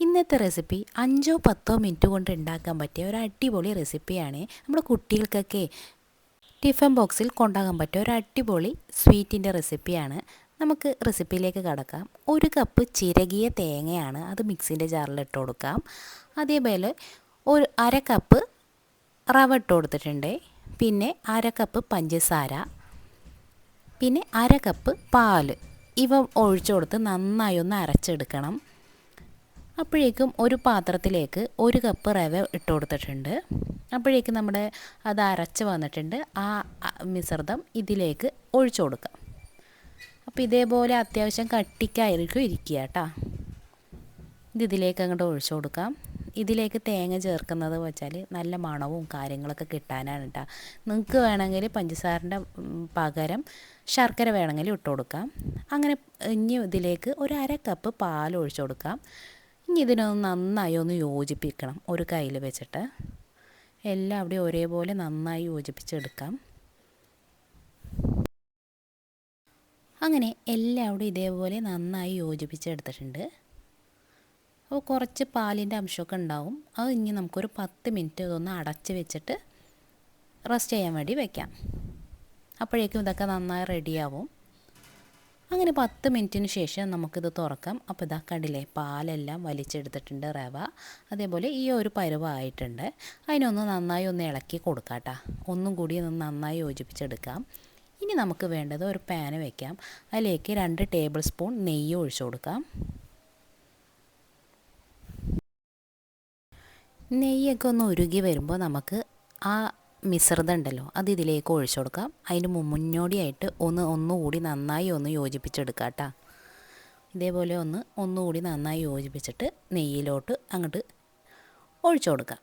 ഇന്നത്തെ റെസിപ്പി അഞ്ചോ പത്തോ മിനിറ്റ് കൊണ്ട് ഉണ്ടാക്കാൻ പറ്റിയ ഒരു അടിപൊളി റെസിപ്പിയാണ്. നമ്മുടെ കുട്ടികൾക്കൊക്കെ ടിഫിൻ ബോക്സിൽ കൊണ്ടാകാൻ പറ്റിയ ഒരു അടിപൊളി സ്വീറ്റിന്റെ റെസിപ്പിയാണ്. നമുക്ക് റെസിപ്പിയിലേക്ക് കടക്കാം. ഒരു കപ്പ് ചിരകിയ തേങ്ങയാണ് അത് മിക്സിന്റെ ജാറിൽ ഇട്ട് കൊടുക്കാം. അതേപോലെ ഒരു അര കപ്പ് റവ ഇട്ട് കൊടുത്തിട്ടുണ്ട്. പിന്നെ അര കപ്പ് പഞ്ചസാര. പിന്നെ അര കപ്പ് പാൽ. ഇവ ഒഴിച്ചു കൊടുത്ത് നന്നായി ഒന്ന് അരച്ചെടുക്കണം. അപ്പോഴേക്കും ഒരു പാത്രത്തിലേക്ക് ഒരു കപ്പ് റവ ഇട്ട് കൊടുത്തിട്ടുണ്ട്. അപ്പോഴേക്കും നമ്മുടെ അത് അരച്ച് വന്നിട്ടുണ്ട്. ആ മിശ്രിതം ഇതിലേക്ക് ഒഴിച്ചു കൊടുക്കാം. അപ്പോൾ ഇതേപോലെ അത്യാവശ്യം കട്ടിക്കായിരിക്കും ഇരിക്കുക കേട്ടോ. ഇത് ഇതിലേക്ക് അങ്ങോട്ട് ഒഴിച്ചു കൊടുക്കാം. ഇതിലേക്ക് തേങ്ങ ചേർക്കുന്നത് വെച്ചാൽ നല്ല മണവും കാര്യങ്ങളൊക്കെ കിട്ടാനാണ് കേട്ടോ. നിങ്ങൾക്ക് വേണമെങ്കിൽ പഞ്ചസാരന്റെ പകരം ശർക്കര വേണമെങ്കിൽ ഇട്ട് കൊടുക്കാം. അങ്ങനെ ഇനി ഇതിലേക്ക് ഒരു അര കപ്പ് പാൽ ഒഴിച്ചു കൊടുക്കാം. ഇനി ഇതിനൊന്ന് നന്നായി ഒന്ന് യോജിപ്പിക്കണം. ഒരു കയ്യിൽ വെച്ചിട്ട്. എല്ലാം അവിടെ ഒരേപോലെ നന്നായി യോജിപ്പിച്ചെടുക്കാം. അങ്ങനെ എല്ലാം അവിടെ ഇതേപോലെ നന്നായി യോജിപ്പിച്ചെടുത്തിട്ടുണ്ട്. അപ്പോൾ കുറച്ച് പാലിന്റെ അംശമൊക്കെ ഉണ്ടാവും. അത് ഇനി നമുക്കൊരു പത്ത് മിനിറ്റ് ഇതൊന്ന് അടച്ച് വെച്ചിട്ട് റെസ്റ്റ് ചെയ്യാൻ വേണ്ടി വെക്കാം. അപ്പോഴേക്കും ഇതൊക്കെ നന്നായി റെഡിയാവും. അങ്ങനെ പത്ത് മിനിറ്റിന് ശേഷം നമുക്കിത് തുറക്കാം. അപ്പോൾ ഇതാ കണ്ടില്ലേ പാലെല്ലാം വലിച്ചെടുത്തിട്ടുണ്ട് റവ. അതേപോലെ ഈ ഒരു പരുവായിട്ടുണ്ട് അതിനൊന്ന് നന്നായി ഒന്ന് ഇളക്കി കൊടുക്കാം കേട്ടോ ഒന്നും കൂടി ഒന്ന് നന്നായി യോജിപ്പിച്ചെടുക്കാം. ഇനി നമുക്ക് വേണ്ടത് ഒരു പാന് വയ്ക്കാം അതിലേക്ക് രണ്ട് ടേബിൾ സ്പൂൺ നെയ്യ് ഒഴിച്ചു കൊടുക്കാം. നെയ്യൊക്കെ ഒന്ന് ഉരുകി വരുമ്പോൾ നമുക്ക് ആ മിശ്രിതം ഉണ്ടല്ലോ അത് ഇതിലേക്ക് ഒഴിച്ചു കൊടുക്കാം. അതിന് മുന്നോടിയായിട്ട് ഒന്ന് ഒന്നുകൂടി നന്നായി ഒന്ന് യോജിപ്പിച്ചെടുക്കാം കേട്ടോ ഇതേപോലെ ഒന്ന് ഒന്നുകൂടി നന്നായി യോജിപ്പിച്ചിട്ട് നെയ്യിലോട്ട് അങ്ങോട്ട് ഒഴിച്ചു കൊടുക്കാം.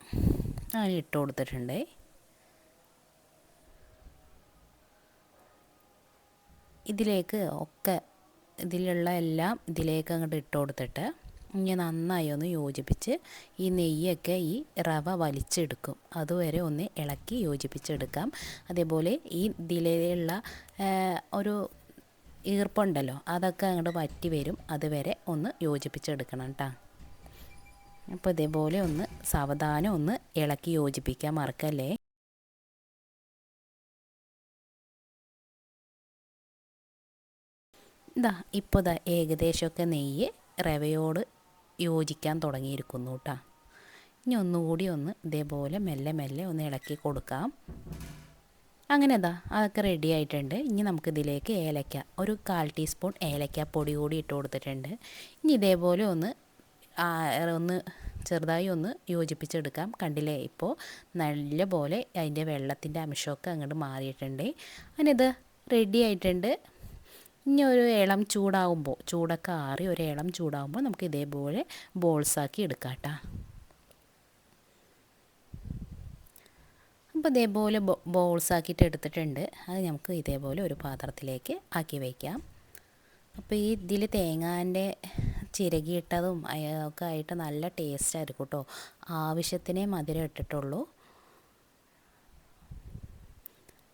അങ്ങനെ ഇട്ട് കൊടുത്തിട്ടുണ്ട്. ഇതിലേക്ക് ഒക്കെ ഇതിലുള്ള എല്ലാം ഇതിലേക്ക് അങ്ങോട്ട് ഇട്ട് കൊടുത്തിട്ട് ഇനി നന്നായി ഒന്ന് യോജിപ്പിച്ച് ഈ നെയ്യൊക്കെ ഈ റവ വലിച്ചെടുക്കും. അതുവരെ ഒന്ന് ഇളക്കി യോജിപ്പിച്ചെടുക്കാം. അതേപോലെ ഈ ഇതിലുള്ള ഒരു ഈർപ്പുണ്ടല്ലോ അതൊക്കെ അങ്ങോട്ട് വറ്റി വരും. അതുവരെ ഒന്ന് യോജിപ്പിച്ചെടുക്കണം കേട്ടോ അപ്പോൾ ഇതേപോലെ ഒന്ന് സാവധാനം ഒന്ന് ഇളക്കി യോജിപ്പിക്കാൻ മറക്കല്ലേ? ഇതാ ഇപ്പോൾ ഇതാ ഏകദേശമൊക്കെ നെയ്യ് റവയോട് യോജിക്കാൻ തുടങ്ങിയിരിക്കുന്നു കേട്ടോ ഇനി ഒന്നുകൂടി ഒന്ന് ഇതേപോലെ മെല്ലെ മെല്ലെ ഒന്ന് ഇളക്കി കൊടുക്കാം. അങ്ങനെ അതാ അതൊക്കെ റെഡി ആയിട്ടുണ്ട്. ഇനി നമുക്കിതിലേക്ക് ഏലക്ക ഒരു കാൽ ടീസ്പൂൺ ഏലക്ക പൊടി കൂടി ഇട്ട് കൊടുത്തിട്ടുണ്ട്. ഇനി ഇതേപോലെ ഒന്ന് ഒന്ന് ചെറുതായി ഒന്ന് യോജിപ്പിച്ചെടുക്കാം. കണ്ടില്ലേ? ഇപ്പോൾ നല്ല പോലെ അതിന്റെ വെള്ളത്തിന്റെ അംശമൊക്കെ അങ്ങോട്ട് മാറിയിട്ടുണ്ട്. അങ്ങനെ ഇത് റെഡി ആയിട്ടുണ്ട്. ഇനി ഒരു ഇളം ചൂടാകുമ്പോൾ ചൂടൊക്കെ ആറി ഒരു ഇളം ചൂടാകുമ്പോൾ നമുക്ക് ഇതേപോലെ ബോൾസാക്കി എടുക്കാം കേട്ടോ അപ്പോൾ ഇതേപോലെ ബോൾസാക്കിയിട്ട് എടുത്തിട്ടുണ്ട്. അത് നമുക്ക് ഇതേപോലെ ഒരു പാത്രത്തിലേക്ക് ആക്കി വയ്ക്കാം അപ്പോൾ ഈ ഇതിൽ തേങ്ങാന്റെ ചിരകിയിട്ടതും ഒക്കെ ആയിട്ട് നല്ല ടേസ്റ്റ് ആയിരിക്കും കേട്ടോ ആവശ്യത്തിനേ മധുരം ഇട്ടിട്ടുള്ളൂ.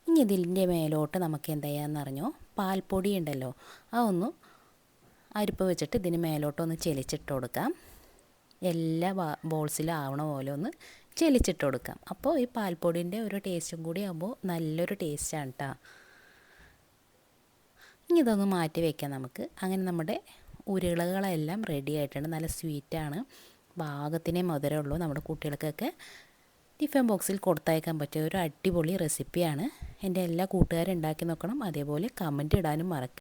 ഇനി ഇതിന്റെ മേലോട്ട് നമുക്ക് എന്ത് ചെയ്യാമെന്നറിഞ്ഞോ പാൽപ്പൊടി ഉണ്ടല്ലോ ആ ഒന്ന് അരിപ്പ് വെച്ചിട്ട് ഇതിന് മേലോട്ടൊന്ന് ചെലിച്ചിട്ട് കൊടുക്കാം. എല്ലാ ബോൾസിലും ആവണ പോലെ ഒന്ന് ചെലിച്ചിട്ട് കൊടുക്കാം. അപ്പോൾ ഈ പാൽപ്പൊടിന്റെ ഒരു ടേസ്റ്റും കൂടി ആകുമ്പോൾ നല്ലൊരു ടേസ്റ്റാണ് കേട്ടോ ഇനി ഇതൊന്ന് മാറ്റി വയ്ക്കാം നമുക്ക്. അങ്ങനെ നമ്മുടെ ഉരുളകളെല്ലാം റെഡി ആയിട്ടുണ്ട്. നല്ല സ്വീറ്റാണ് പാകത്തിനേ മധുരമുള്ളൂ നമ്മുടെ കുട്ടികൾക്കൊക്കെ. ടിഫിൻ ബോക്സിൽ കൊടുത്തയക്കാൻ പറ്റിയ ഒരു അടിപൊളി റെസിപ്പിയാണ് എന്റെ എല്ലാ കൂട്ടുകാരും ഉണ്ടാക്കി നോക്കണം. അതേപോലെ കമന്റ് ഇടാനും മറക്കുക